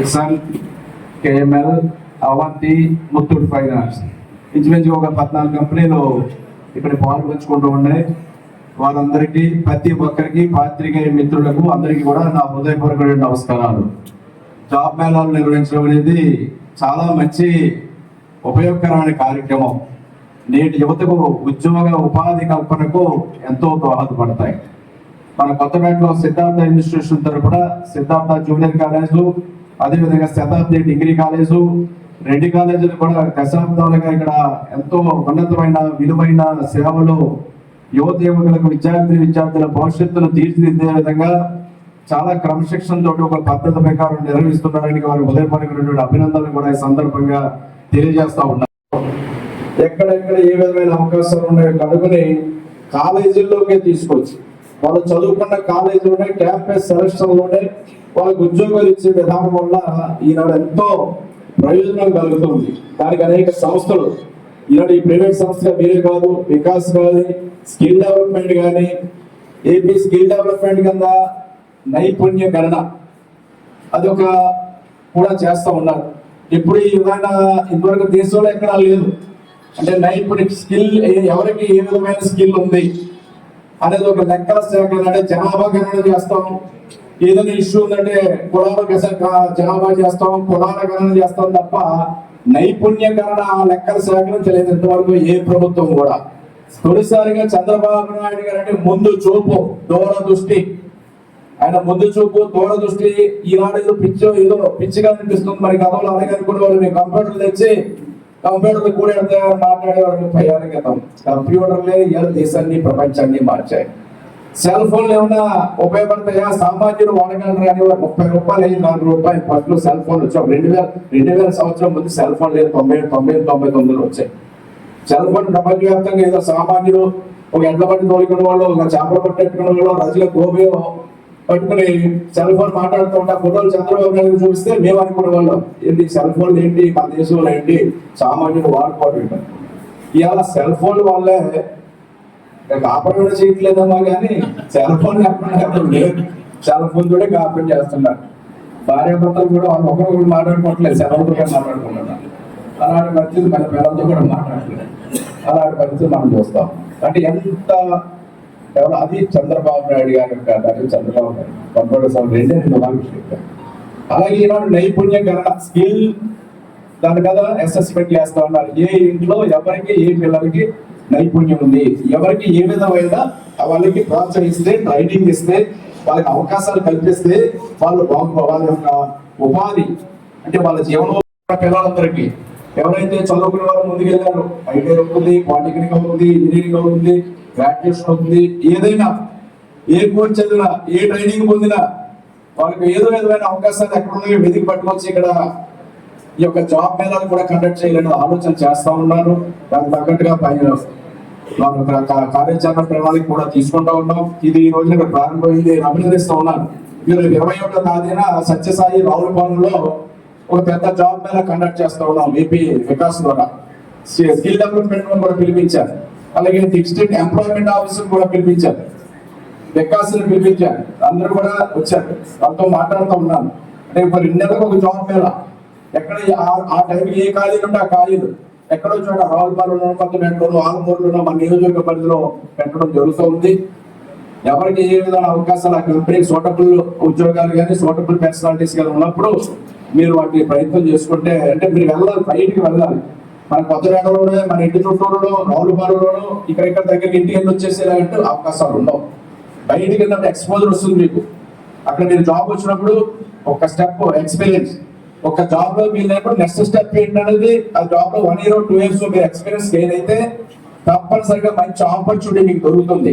Exxon KML Avanti Muthoot finance ఇంచుమించు ఒక పద్నాలుగు కంపెనీలు ఇక్కడ పాల్పంచుకుంటూ ఉన్నాయి. వారందరికీ ప్రతి ఒక్కరికి పాత్రికేయ మిత్రులకు అందరికీ కూడా నా హృదయపూర్వక నమస్కారాలు. జాబ్ మేళాలు నిర్వహించడం అనేది చాలా మంచి ఉపయోగకరమైన కార్యక్రమం. నేటి యువతకు ఉద్యోగ ఉపాధి కల్పనకు ఎంతో దోహదపడతాయి. మన కొత్తపేటలో సిద్ధార్థ ఇన్స్టిట్యూషన్ తరపున సిద్ధార్థ జూనియర్ కాలేజ్లు అదేవిధంగా శతాబ్ది డిగ్రీ కాలేజు రెడ్డి కాలేజీలు కూడా దశాబ్దాలుగా ఇక్కడ ఎంతో ఉన్నతమైన విలువైన సేవలు యువత యువకులకు విద్యార్థి విద్యార్థుల భవిష్యత్తును తీర్చిదిద్దే విధంగా చాలా క్రమశిక్షణ తోటి ఒక పద్ధతి ప్రకారం నిర్వహిస్తున్నారని వారి ఉదయపడినటువంటి అభినందనలు కూడా ఈ సందర్భంగా తెలియజేస్తా ఉన్నారు ఎక్కడెక్కడ ఏ విధమైన అవకాశాలు ఉన్నాయో కనుగొని కాలేజీల్లోకే తీసుకొచ్చి వాళ్ళు చదువుకున్న కాలేజీలోనే క్యాంపస్ సెలక్షన్లోనే వాళ్ళకి ఉద్యోగాలు ఇచ్చే విధానం వల్ల ఈనాడు ఎంతో ప్రయోజనం కలుగుతుంది. దానికి అనేక సంస్థలు ఈనాడు ఈ ప్రైవేట్ సంస్థ మీరే కాదు వికాస్ కానీ స్కిల్ డెవలప్మెంట్ కానీ ఏపీ స్కిల్ డెవలప్మెంట్ కింద నైపుణ్య గణన అది ఒక కూడా చేస్తూ ఉన్నారు. ఇప్పుడు ఈ విధంగా ఇంతవరకు దేశంలో ఎక్కడా లేదు. అంటే నైపుణ్య స్కిల్ ఎవరికి ఏ విధమైన స్కిల్ ఉంది? అనేది ఒక లెక్కల సేకరణ అంటే జనాభా గణన చేస్తాం. ఏదైనా ఇష్యూ ఉందంటే కులాల జనాభా చేస్తాం కులాల గణన చేస్తాం తప్ప నైపుణ్యకరణ లెక్కల ఆ లెక్కల ఇంతవరకు ఏ ప్రభుత్వం కూడా. తొలిసారిగా చంద్రబాబు నాయుడు గారు అంటే ముందు చూపు దూర దృష్టి. ఆయన ముందు చూపు దూర దృష్టి ఈనాడు ఏదో పిచ్చో ఏదో పిచ్చిగా అనిపిస్తుంది. మరి కథలో అలాగే అనుకునే వాళ్ళు కంప్యూటర్ తెచ్చి కంప్యూటర్లు కూడా మాట్లాడేవారు ముప్పై ఏళ్ళ క్రితం. కంప్యూటర్లే ఏడు దేశాన్ని ప్రపంచాన్ని మార్చాయి. సెల్ ఫోన్లు ఏమన్నా ఉపయోగపడతాయా? సామాన్యులు వాడగలరు కానీ ముప్పై రూపాయలు అయ్యి నాలుగు రూపాయలు ఫస్ట్ సెల్ ఫోన్ వచ్చాం రెండు వేల రెండు వేల సంవత్సరం ముందు సెల్ ఫోన్ లేదు తొంభై తొంభై తొంభై తొమ్మిదిలో వచ్చాయి. సెల్ ఫోన్ ప్రపంచవ్యాప్తంగా ఏదో సామాన్యుడు ఒక ఎండబడి బండి తోలుకునే వాళ్ళు ఒక చేపలు పట్టెట్టుకునే వాళ్ళు రజల గోబే పట్టుకుని సెల్ ఫోన్ మాట్లాడుతూ ఉంటా ఫోటోలు చంద్రబాబు నాయుడు చూపిస్తే మేము అనుకునే వాళ్ళం. ఏంటి సెల్ ఫోన్లు ఏంటి మన దేశంలో ఏంటి? సామాన్యులు వాడుకోవడం ఇవాళ సెల్ ఫోన్ వల్లే కాపురం చేయట్లేదమ్మా కానీ సెల్ ఫోన్ లేకుండా సెల్ ఫోన్ కూడా కాపాడు చేస్తున్నారు. భార్యాభర్తలు కూడా వాళ్ళు ఒకరికొకరు మాట్లాడుకోవట్లేదు సెలవులతో మాట్లాడుకుంటున్నారు. అలాంటి పరిస్థితి మన పిల్లలతో కూడా మాట్లాడలేదు అలాంటి పరిస్థితి మనం చూస్తాం. అంటే ఎంత కేవలం అది చంద్రబాబు నాయుడు గారి యొక్క దాని చంద్రబాబు నాయుడు కంప్యూటర్ రెండే అలాగే ఈనాడు నైపుణ్యం గణన స్కిల్ దాని కదా అసెస్మెంట్ చేస్తా ఉన్నారు. ఏ ఇంట్లో ఎవరికి ఏ పిల్లలకి నైపుణ్యం ఉంది? ఎవరికి ఏ విధమైన వాళ్ళకి ప్రోత్సహిస్తే ట్రైనింగ్ ఇస్తే వాళ్ళకి అవకాశాలు కల్పిస్తే వాళ్ళు బాగు వాళ్ళ యొక్క ఉపాధి అంటే వాళ్ళ జీవనంలో పిల్లలందరికీ ఎవరైతే చదువుకునే వాళ్ళు ముందుకెళ్ళారో ఐటీ అవుతుంది పాలిటెక్నిక్ అవుతుంది ఇంజనీరింగ్ అవుతుంది ప్రాక్టీస్ అవుతుంది ఏదైనా ఏ కోర్స్ చదివినా ఏ ట్రైనింగ్ పొందినా వాళ్ళకి ఏదో విధమైన అవకాశాలు ఎక్కడున్నాయో వెతికి పట్టుకొచ్చి ఇక్కడ ఈ యొక్క జాబ్ మేళాలు కూడా కండక్ట్ చేయాలని ఆలోచన చేస్తా ఉన్నాను. దానికి తగ్గట్టుగా పైన వాళ్ళు కార్యాచరణ ప్రణాళిక కూడా తీసుకుంటా ఉన్నాం. ఇది ఈ రోజున ఇక్కడ ప్రారంభమైంది. అభినందిస్తూ ఉన్నాను. ఉన్నాను మీరు ఇరవై ఒకటో తేదీన సత్యసాయి రావులపాలెంలో ఒక పెద్ద జాబ్ మేళా కండక్ట్ చేస్తా ఉన్నాం. ఏపీ వికాస్ ద్వారా. స్కిల్ డెవలప్మెంట్ కూడా పిలిపించారు. అలాగే ఎక్స్టెంట్ ఎంప్లాయ్మెంట్ ఆఫీసర్ కూడా పిలిపించారు. వికాసులు పిలిపించారు. అందరూ కూడా వచ్చారు. వాళ్ళతో మాట్లాడుతూ ఉన్నాను. అంటే ఇప్పుడు రెండు నెలలకు ఒక జాబ్ మేళ. ఎక్కడ ఆ- టైంకి ఏ ఖాళీలు ఉంటే ఆ ఖాళీలు. ఎక్కడో చోట రావులపాలెంలో కొత్తపేటలోనో ఆలమూరులోనో మన నియోజకవర్గ పరిధిలో పెట్టడం జరుగుతుంది. ఎవరికి ఏ విధమైన అవకాశాలు ఆ కంపెనీకి సూటబుల్ ఉద్యోగాలు కానీ సూటబుల్ పర్సనాలిటీస్ కానీ ఉన్నప్పుడు మీరు వాటిని ప్రయత్నం చేసుకుంటే అంటే మీరు వెళ్ళాలి బయటికి వెళ్ళాలి. మన కొత్తపేటలోనే మన ఇంటి చుట్టూరులో రావులపాలెంలోనో ఇక్కడ ఇక్కడ దగ్గర ఇంటికి వెళ్ళి వచ్చేసేలాంటి అవకాశాలు ఉండవు. బయటికి వెళ్ళినప్పుడు ఎక్స్పోజర్ వస్తుంది మీకు. అక్కడ మీరు జాబ్ వచ్చినప్పుడు ఒక స్టెప్ ఎక్స్పీరియన్స్ ఒక జాబ్లో మీరు లేనప్పుడు నెక్స్ట్ స్టెప్ ఏంటనేది ఆ జాబ్లో వన్ ఇయర్ టూ ఇయర్స్ మీరు ఎక్స్పీరియన్స్ గెయిన్ అయితే తప్పనిసరిగా మంచి ఆపర్చునిటీ మీకు దొరుకుతుంది.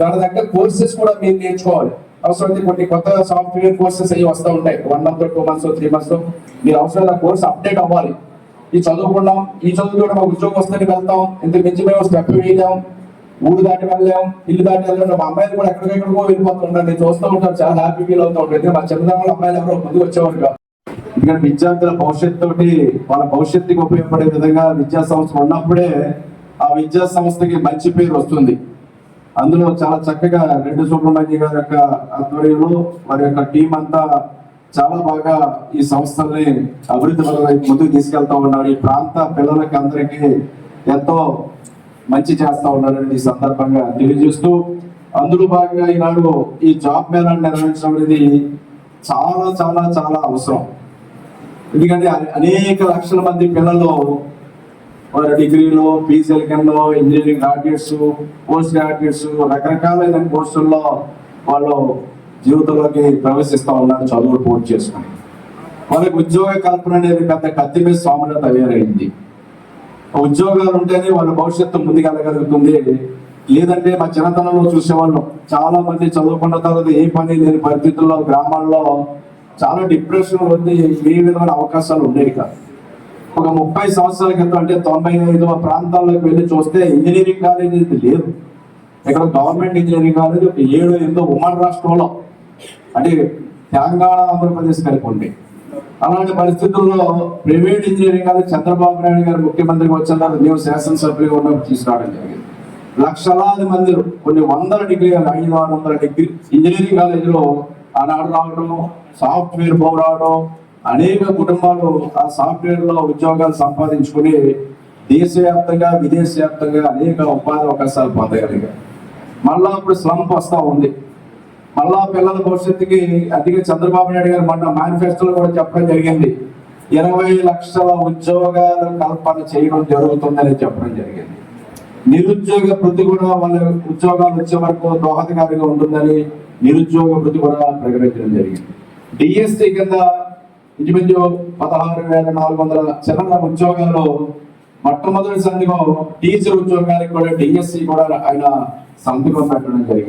దాని దగ్గర కోర్సెస్ కూడా మీరు నేర్చుకోవాలి. అవసరమైతే కొన్ని కొత్త సాఫ్ట్వేర్ కోర్సెస్ అవి వస్తూ ఉంటాయి. One month two months three months మీరు అవసరమైన కోర్స్ అప్డేట్ అవ్వాలి. ఈ చదువుకున్నాం ఈ చదువుతో మా మాకు ఉద్యోగం వస్తుంది వెళ్తాం ఇంత మించి మేము స్టెప్ వేయలేం ఊరు దాటి వెళ్ళాం ఇల్లు దాటి వెళ్ళాం మా అమ్మాయిలు కూడా ఎక్కడికెక్కడికో వెళ్ళిపోతుంటారు నేను చూస్తూ ఉంటాను చాలా హ్యాపీ ఫీల్ అవుతూ ఉంటాను మా చిన్నతనంలో అమ్మాయిలు ఎవరో ముందు వచ్చేవారు కాదు ఎందుకంటే విద్యార్థుల భవిష్యత్తు తోటి వాళ్ళ భవిష్యత్తుకి ఉపయోగపడే విధంగా విద్యా సంస్థ ఉన్నప్పుడే ఆ విద్యా సంస్థకి మంచి పేరు వస్తుంది. అందులో చాలా చక్కగా రెడ్డి సుబ్రహ్మణ్య గారి యొక్క ఆధ్వర్యంలో వారి యొక్క టీం అంతా చాలా బాగా ఈ సంస్థల్ని అభివృద్ధి వైపు ముందుకు తీసుకెళ్తా ఉన్నారు ఈ ప్రాంత పిల్లలకి అందరికీ ఎంతో మంచి చేస్తా ఉన్నారని ఈ సందర్భంగా తెలియజేస్తూ అందులో భాగంగా ఈనాడు ఈ జాబ్ మేళాన్ని నిర్వహించడం అనేది చాలా చాలా చాలా అవసరం. ఎందుకంటే అనేక లక్షల మంది పిల్లలు వారు డిగ్రీలో పీజీఎల్కెన్లో ఇంజనీరింగ్ గ్రాడ్యుయేట్స్ పోస్ట్ గ్రాడ్యుయేట్స్ రకరకాలైన కోర్సుల్లో వాళ్ళు జీవితంలోకి ప్రవేశిస్తూ ఉన్నారు చదువు పూర్తి చేసుకుని. వాళ్ళకి ఉద్యోగ కల్పన అనేది పెద్ద కత్తి మీద స్వామిలో తయారైంది. ఉద్యోగాలు ఉంటేనే వాళ్ళ భవిష్యత్తు ముందుకెళ్ళగలుగుతుంది. లేదంటే మా చిన్నతనంలో చూసేవాళ్ళం. చాలా మంది చదువుకున్న తర్వాత ఏ పని లేని పరిస్థితుల్లో గ్రామాల్లో చాలా డిప్రెషన్ ఉంది ఏ విధమైన అవకాశాలు ఉండేవి కాదు. ఒక ముప్పై సంవత్సరాల క్రితం అంటే తొంభై ఐదు ప్రాంతాల్లోకి వెళ్ళి చూస్తే ఇంజనీరింగ్ కాలేజ్ లేదు. ఇక్కడ గవర్నమెంట్ ఇంజనీరింగ్ కాలేజ్ ఒక ఏడు ఎనిమిది ఉమ్మడి రాష్ట్రంలో అంటే తెలంగాణ ఆంధ్రప్రదేశ్ కలిపి ఉండే. అలాంటి పరిస్థితుల్లో ప్రైవేట్ ఇంజనీరింగ్ కాదు చంద్రబాబు నాయుడు గారు ముఖ్యమంత్రికి వచ్చిన తర్వాత మేము శాసనసభ్యులుగా ఉన్నప్పుడు తీసుకురావడం జరిగింది. లక్షలాది మంది కొన్ని వందల డిగ్రీ ఐదు ఆరు వందల డిగ్రీ ఇంజనీరింగ్ కాలేజీలో ఆనాడు రావడం సాఫ్ట్వేర్ బోర్ రావడం అనేక కుటుంబాలు ఆ సాఫ్ట్వేర్లో ఉద్యోగాలు సంపాదించుకుని దేశవ్యాప్తంగా విదేశవ్యాప్తంగా అనేక ఉపాధి అవకాశాలు పొందగలిగారు. మళ్ళా ఇప్పుడు స్లంప్ వస్తూ ఉంది. మళ్ళా పిల్లల భవిష్యత్తుకి అందుకే చంద్రబాబు నాయుడు గారు మొన్న మేనిఫెస్టోలో కూడా చెప్పడం జరిగింది. ఇరవై లక్షల ఉద్యోగాలు కల్పన చేయడం జరుగుతుందని చెప్పడం జరిగింది. నిరుద్యోగ వృత్తి కూడా వాళ్ళ ఉద్యోగాలు వచ్చే వరకు దోహదకారిగా ఉంటుందని నిరుద్యోగ వృత్తి కూడా ప్రకటించడం జరిగింది. డిఎస్సి కింద ఇంచుమించు పదహారు వేల నాలుగు వందల చిన్న ఉద్యోగాల్లో మొట్టమొదటి సందిగం టీచర్ ఉద్యోగానికి కూడా డిఎస్సి కూడా ఆయన సంతకం పెట్టడం జరిగింది.